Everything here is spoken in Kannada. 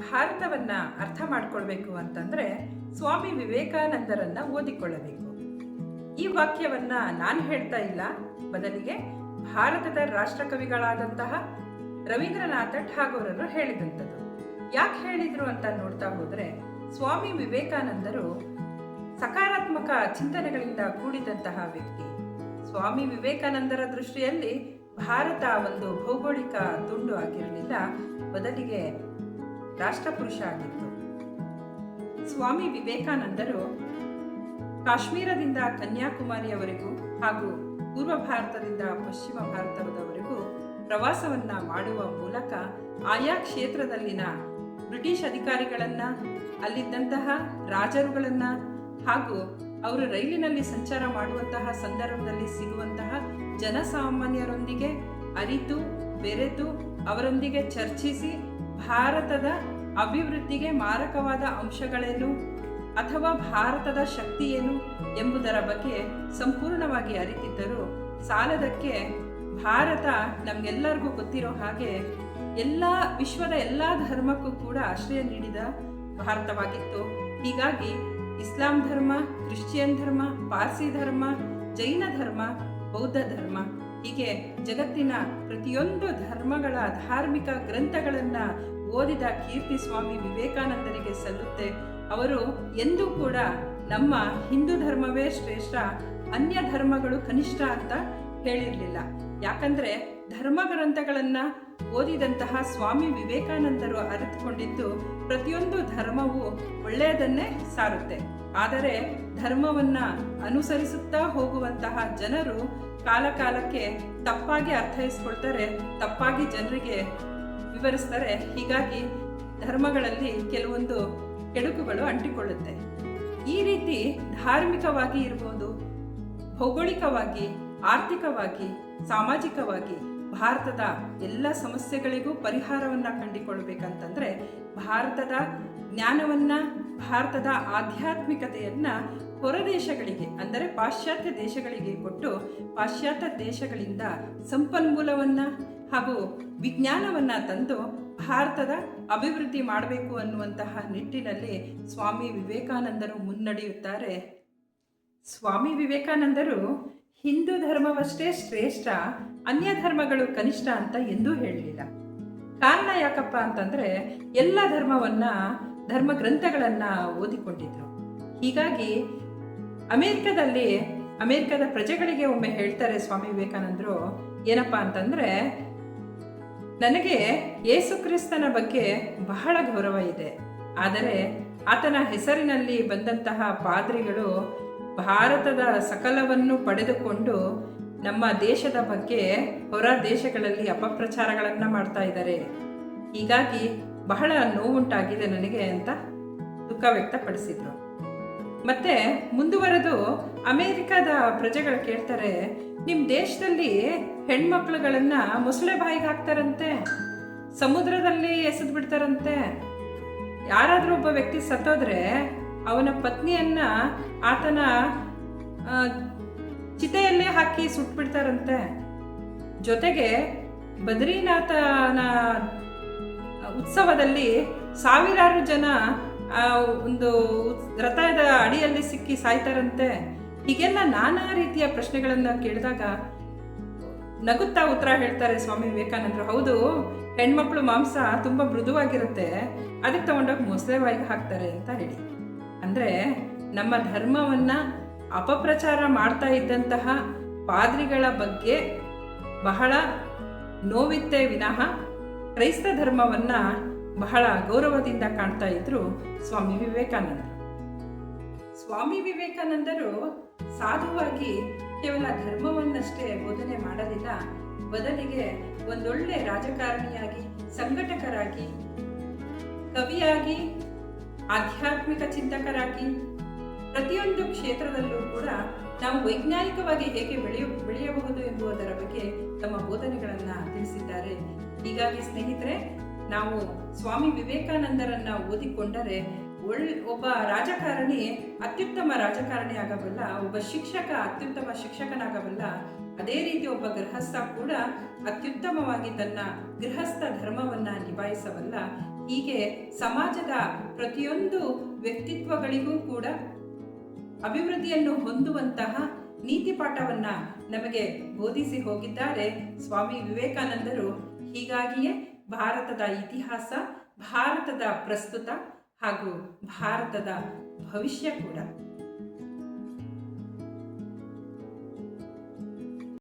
ಭಾರತವನ್ನ ಅರ್ಥ ಮಾಡ್ಕೊಳ್ಬೇಕು ಅಂತಂದ್ರೆ ಸ್ವಾಮಿ ವಿವೇಕಾನಂದರನ್ನ ಓದಿಕೊಳ್ಳಬೇಕು. ಈ ವಾಕ್ಯವನ್ನ ನಾನು ಹೇಳ್ತಾ ಇಲ್ಲ. ಬದಲಿಗೆ ಭಾರತದ ರಾಷ್ಟ್ರಕವಿಗಳಾದಂತಹ ರವೀಂದ್ರನಾಥ ಠಾಗೋರರು ಹೇಳಿದಂಥದ್ದು. ಯಾಕೆ ಹೇಳಿದ್ರು ಅಂತ ನೋಡ್ತಾ ಹೋದ್ರೆ ಸ್ವಾಮಿ ವಿವೇಕಾನಂದರು ಸಕಾರಾತ್ಮಕ ಚಿಂತನೆಗಳಿಂದ ಕೂಡಿದಂತಹ ವ್ಯಕ್ತಿ. ಸ್ವಾಮಿ ವಿವೇಕಾನಂದರ ದೃಷ್ಟಿಯಲ್ಲಿ ಭಾರತ ಒಂದು ಭೌಗೋಳಿಕ ತುಂಡು ಆಗಿರಲಿಲ್ಲ. ಬದಲಿಗೆ ರಾಷ್ಟ್ರಪುರುಷ ಆಗಿತ್ತು ಸ್ವಾಮಿ ವಿವೇಕಾನಂದರು ಕಾಶ್ಮೀರದಿಂದ ಕನ್ಯಾಕುಮಾರಿಯವರೆಗೂ ಹಾಗೂ ಪೂರ್ವ ಭಾರತದಿಂದ ಪಶ್ಚಿಮ ಭಾರತದವರೆಗೂ ಪ್ರವಾಸವನ್ನ ಮಾಡುವ ಮೂಲಕ ಆಯಾ ಕ್ಷೇತ್ರದಲ್ಲಿನ ಬ್ರಿಟಿಷ್ ಅಧಿಕಾರಿಗಳನ್ನ, ಅಲ್ಲಿದ್ದಂತಹ ರಾಜರುಗಳನ್ನ ಹಾಗೂ ಅವರು ರೈಲಿನಲ್ಲಿ ಸಂಚಾರ ಮಾಡುವಂತಹ ಸಂದರ್ಭದಲ್ಲಿ ಸಿಗುವಂತಹ ಜನಸಾಮಾನ್ಯರೊಂದಿಗೆ ಅರಿತು, ಬೆರೆತು ಅವರೊಂದಿಗೆ ಚರ್ಚಿಸಿ ಭಾರತದ ಅಭಿವೃದ್ಧಿಗೆ ಮಾರಕವಾದ ಅಂಶಗಳೇನು ಅಥವಾ ಭಾರತದ ಶಕ್ತಿ ಏನು ಎಂಬುದರ ಬಗ್ಗೆ ಸಂಪೂರ್ಣವಾಗಿ ಅರಿತಿದ್ದರು ಸಾಲದಕ್ಕೆ ಭಾರತ ನಮ್ಗೆಲ್ಲರಿಗೂ ಗೊತ್ತಿರೋ ಹಾಗೆ ಎಲ್ಲ, ವಿಶ್ವದ ಎಲ್ಲ ಧರ್ಮಕ್ಕೂ ಕೂಡ ಆಶ್ರಯ ನೀಡಿದ ಭಾರತವಾಗಿತ್ತು. ಹೀಗಾಗಿ ಇಸ್ಲಾಂ ಧರ್ಮ, ಕ್ರಿಶ್ಚಿಯನ್ ಧರ್ಮ, ಪಾರ್ಸಿ ಧರ್ಮ, ಜೈನ ಧರ್ಮ, ಬೌದ್ಧ ಧರ್ಮ ಹೀಗೆ ಜಗತ್ತಿನ ಪ್ರತಿಯೊಂದು ಧರ್ಮಗಳ ಧಾರ್ಮಿಕ ಗ್ರಂಥಗಳನ್ನ ಓದಿದ ಕೀರ್ತಿ ಸ್ವಾಮಿ ವಿವೇಕಾನಂದರಿಗೆ ಸಲ್ಲುತ್ತೆ. ಅವರು ಎಂದೂ ಕೂಡ ನಮ್ಮ ಹಿಂದೂ ಧರ್ಮವೇ ಶ್ರೇಷ್ಠ, ಅನ್ಯ ಧರ್ಮಗಳು ಕನಿಷ್ಠ ಅಂತ ಹೇಳಿರಲಿಲ್ಲ. ಯಾಕಂದ್ರೆ ಧರ್ಮ ಗ್ರಂಥಗಳನ್ನ ಓದಿದಂತಹ ಸ್ವಾಮಿ ವಿವೇಕಾನಂದರು ಅರಿತುಕೊಂಡಿದ್ದು ಪ್ರತಿಯೊಂದು ಧರ್ಮವು ಒಳ್ಳೆಯದನ್ನೇ ಸಾರುತ್ತೆ. ಆದರೆ ಧರ್ಮವನ್ನ ಅನುಸರಿಸುತ್ತಾ ಹೋಗುವಂತಹ ಜನರು ಕಾಲಕಾಲಕ್ಕೆ ತಪ್ಪಾಗಿ ಅರ್ಥೈಸ್ಕೊಳ್ತಾರೆ, ತಪ್ಪಾಗಿ ಜನರಿಗೆ ವಿವರಿಸ್ತಾರೆ ಹೀಗಾಗಿ ಧರ್ಮಗಳಲ್ಲಿ ಕೆಲವೊಂದು ಕೆಡುಕುಗಳು ಅಂಟಿಕೊಳ್ಳುತ್ತೆ. ಈ ರೀತಿ ಧಾರ್ಮಿಕವಾಗಿ ಇರ್ಬೋದು, ಭೌಗೋಳಿಕವಾಗಿ, ಆರ್ಥಿಕವಾಗಿ, ಸಾಮಾಜಿಕವಾಗಿ ಭಾರತದ ಎಲ್ಲ ಸಮಸ್ಯೆಗಳಿಗೂ ಪರಿಹಾರವನ್ನ ಕಂಡುಕೊಳ್ಬೇಕಂತಂದ್ರೆ, ಭಾರತದ ಜ್ಞಾನವನ್ನ, ಭಾರತದ ಆಧ್ಯಾತ್ಮಿಕತೆಯನ್ನ ಹೊರ ದೇಶಗಳಿಗೆ ಅಂದರೆ ಪಾಶ್ಚಾತ್ಯ ದೇಶಗಳಿಗೆ ಕೊಟ್ಟು ಪಾಶ್ಚಾತ್ಯ ದೇಶಗಳಿಂದ ಸಂಪನ್ಮೂಲವನ್ನ ಹಾಗೂ ವಿಜ್ಞಾನವನ್ನ ತಂದು ಭಾರತದ ಅಭಿವೃದ್ಧಿ ಮಾಡಬೇಕು ಅನ್ನುವಂತಹ ನಿಟ್ಟಿನಲ್ಲಿ ಸ್ವಾಮಿ ವಿವೇಕಾನಂದರು ಮುನ್ನಡೆಯುತ್ತಾರೆ. ಸ್ವಾಮಿ ವಿವೇಕಾನಂದರು, ಹಿಂದೂ ಧರ್ಮವಷ್ಟೇ ಶ್ರೇಷ್ಠ, ಅನ್ಯ ಧರ್ಮಗಳು ಕನಿಷ್ಠ ಅಂತ ಎಂದೂ ಹೇಳಲಿಲ್ಲ. ಕಾರಣ ಯಾಕಪ್ಪ ಅಂತಂದ್ರೆ ಎಲ್ಲ ಧರ್ಮವನ್ನ, ಧರ್ಮ ಗ್ರಂಥಗಳನ್ನ ಓದಿಕೊಂಡಿದ್ರು. ಹೀಗಾಗಿ ಅಮೆರಿಕದಲ್ಲಿ ಅಮೇರಿಕದ ಪ್ರಜೆಗಳಿಗೆ ಒಮ್ಮೆ ಹೇಳ್ತಾರೆ ಸ್ವಾಮಿ ವಿವೇಕಾನಂದರು, ಏನಪ್ಪಾ ಅಂತಂದರೆ, ನನಗೆ ಯೇಸು ಕ್ರಿಸ್ತನ ಬಗ್ಗೆ ಬಹಳ ಗೌರವ ಇದೆ. ಆದರೆ ಆತನ ಹೆಸರಿನಲ್ಲಿ ಬಂದಂತಹ ಪಾದ್ರಿಗಳು ಭಾರತದ ಸಕಲವನ್ನು ಪಡೆದುಕೊಂಡು ನಮ್ಮ ದೇಶದ ಬಗ್ಗೆ ಹೊರ ದೇಶಗಳಲ್ಲಿ ಅಪಪ್ರಚಾರಗಳನ್ನು ಮಾಡ್ತಾ ಇದ್ದಾರೆ. ಹೀಗಾಗಿ ಬಹಳ ನೋವುಂಟಾಗಿದೆ ನನಗೆ ಅಂತ ದುಃಖ ವ್ಯಕ್ತಪಡಿಸಿದ್ರು. ಮತ್ತೆ ಮುಂದುವರೆದು ಅಮೇರಿಕಾದ ಪ್ರಜೆಗಳು ಕೇಳ್ತಾರೆ ನಿಮ್ಮ ದೇಶದಲ್ಲಿ ಹೆಣ್ಮಕ್ಳುಗಳನ್ನ ಮೊಸಳೆ ಬಾಯಿಗೆ ಹಾಕ್ತಾರಂತೆ, ಸಮುದ್ರದಲ್ಲಿ ಎಸೆದು ಬಿಡ್ತಾರಂತೆ. ಯಾರಾದರೂ ಒಬ್ಬ ವ್ಯಕ್ತಿ ಸತ್ತೋದ್ರೆ ಅವನ ಪತ್ನಿಯನ್ನ ಆತನ ಚಿತೆಯಲ್ಲೇ ಹಾಕಿ ಸುಟ್ಬಿಡ್ತಾರಂತೆ ಜೊತೆಗೆ ಬದ್ರೀನಾಥನ ಉತ್ಸವದಲ್ಲಿ ಸಾವಿರಾರು ಜನ ಆ ಒಂದು ರಥದ ಅಡಿಯಲ್ಲಿ ಸಿಕ್ಕಿ ಸಾಯ್ತಾರಂತೆ. ಹೀಗೆಲ್ಲ ನಾನಾ ರೀತಿಯ ಪ್ರಶ್ನೆಗಳನ್ನು ಕೇಳಿದಾಗ ನಗುತ್ತಾ ಉತ್ತರ ಹೇಳ್ತಾರೆ ಸ್ವಾಮಿ ವಿವೇಕಾನಂದರು. ಹೌದು, ಹೆಣ್ಮಕ್ಳು ಮಾಂಸ ತುಂಬ ಮೃದುವಾಗಿರುತ್ತೆ. ಅದಕ್ಕೆ ತಗೊಂಡೋಗಿ ಮೊಸಳೆ ಬಾಯಿಗೆ ಹಾಕ್ತಾರೆ ಅಂತ ಹೇಳಿ. ಅಂದರೆ ನಮ್ಮ ಧರ್ಮವನ್ನು ಅಪಪ್ರಚಾರ ಮಾಡ್ತಾ ಇದ್ದಂತಹ ಪಾದ್ರಿಗಳ ಬಗ್ಗೆ ಬಹಳ ನೋವಿತ್ತೆ ವಿನಃ ಕ್ರೈಸ್ತ ಧರ್ಮವನ್ನ ಬಹಳ ಗೌರವದಿಂದ ಕಾಣ್ತಾ ಇದ್ರು ಸ್ವಾಮಿ ವಿವೇಕಾನಂದ ಸ್ವಾಮಿ ವಿವೇಕಾನಂದರು ಸಾಧುವಾಗಿ ಕೇವಲ ಧರ್ಮವನ್ನಷ್ಟೇ ಬೋಧನೆ ಮಾಡಲಿಲ್ಲ, ಬದಲಿಗೆ ಒಂದೊಳ್ಳೆ ರಾಜಕಾರಣಿಯಾಗಿ, ಸಂಘಟಕರಾಗಿ, ಕವಿಯಾಗಿ, ಆಧ್ಯಾತ್ಮಿಕ ಚಿಂತಕರಾಗಿ, ಪ್ರತಿಯೊಂದು ಕ್ಷೇತ್ರದಲ್ಲೂ ಕೂಡ ನಾವು ವೈಜ್ಞಾನಿಕವಾಗಿ ಹೇಗೆ ಬೆಳೆಯ, ಬೆಳೆಯಬಹುದು ಎಂಬುದರ ಬಗ್ಗೆ ತಮ್ಮ ಬೋಧನೆಗಳನ್ನು ತಿಳಿಸಿದ್ದಾರೆ. ಹೀಗಾಗಿ ಸ್ನೇಹಿತರೆ ನಾವು ಸ್ವಾಮಿ ವಿವೇಕಾನಂದರನ್ನ ಓದಿಕೊಂಡರೆ ಒಳ್ ಒಬ್ಬ ರಾಜಕಾರಣಿ, ಅತ್ಯುತ್ತಮ ರಾಜಕಾರಣಿ ಆಗಬಲ್ಲ, ಒಬ್ಬ ಶಿಕ್ಷಕ, ಅತ್ಯುತ್ತಮ ಶಿಕ್ಷಕನಾಗಬಲ್ಲ, ಅದೇ ರೀತಿ ಒಬ್ಬ ಗೃಹಸ್ಥ ಕೂಡ ಅತ್ಯುತ್ತಮವಾಗಿ ತನ್ನ ಗೃಹಸ್ಥ ಧರ್ಮವನ್ನ ನಿಭಾಯಿಸಬಲ್ಲ, ಹೀಗೆ ಸಮಾಜದ ಪ್ರತಿಯೊಂದು ವ್ಯಕ್ತಿತ್ವಗಳಿಗೂ ಕೂಡ ಅಭಿವೃದ್ಧಿಯನ್ನು ಹೊಂದುವಂತಹ ನೀತಿ ಪಾಠವನ್ನ ನಮಗೆ ಬೋಧಿಸಿ ಹೋಗಿದ್ದಾರೆ ಸ್ವಾಮಿ ವಿವೇಕಾನಂದರು. ಹೀಗಾಗಿಯೇ ಭಾರತದ ಇತಿಹಾಸ ಭಾರತದ ಪ್ರಸ್ತುತ ಹಾಗೂ ಭಾರತದ ಭವಿಷ್ಯ ಕೂಡ.